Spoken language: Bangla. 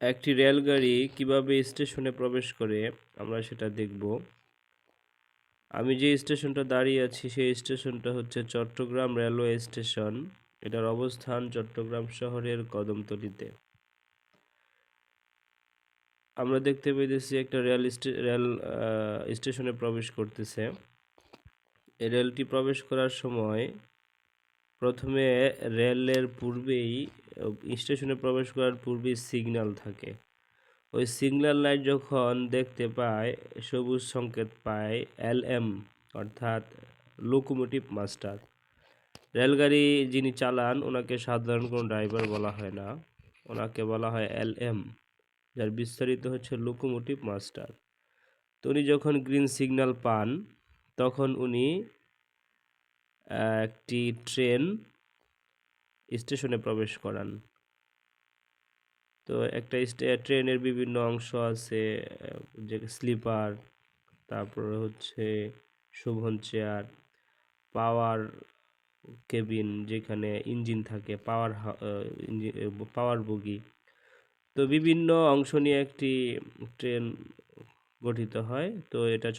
একটি রেলগাড়ি কীভাবে স্টেশনে প্রবেশ করে, আমরা সেটা দেখব। আমি যে স্টেশনটা দাঁড়িয়ে আছি, সেই স্টেশনটা হচ্ছে চট্টগ্রাম রেলওয়ে স্টেশন। এটার অবস্থান চট্টগ্রাম শহরের কদমতলিতে। আমরা দেখতে পেয়েছি একটা রেল রেল স্টেশনে প্রবেশ করতেছে। রেলটি প্রবেশ করার সময় প্রথমে রেলের পূর্বেই স্টেশনে প্রবেশ করার পূর্বেই সিগন্যাল থাকে। ওই সিগন্যাল লাইট যখন দেখতে পায়, সবুজ সংকেত পায় এল এম অর্থাৎ লোকোমোটিভ মাস্টার রেলগাড়ি যিনি চালান, ওনাকে সাধারণ কোনো ড্রাইভার বলা হয় না। ওনাকে বলা হয় এল এম যার বিস্তারিত হচ্ছে লোকোমোটিভ মাস্টার তো উনি যখন গ্রিন সিগন্যাল পান, তখন উনি একটি ট্রেন স্টেশনে প্রবেশ করান। তো একটা ট্রেনের বিভিন্ন অংশ আছে যে স্লিপার, তারপরে হচ্ছে শোভন চেয়ার, পাওয়ার কেবিন যেখানে ইঞ্জিন থাকে, পাওয়ার পাওয়ার বগি। তো বিভিন্ন অংশ নিয়ে একটি ট্রেন গঠিত হয়। তো এটা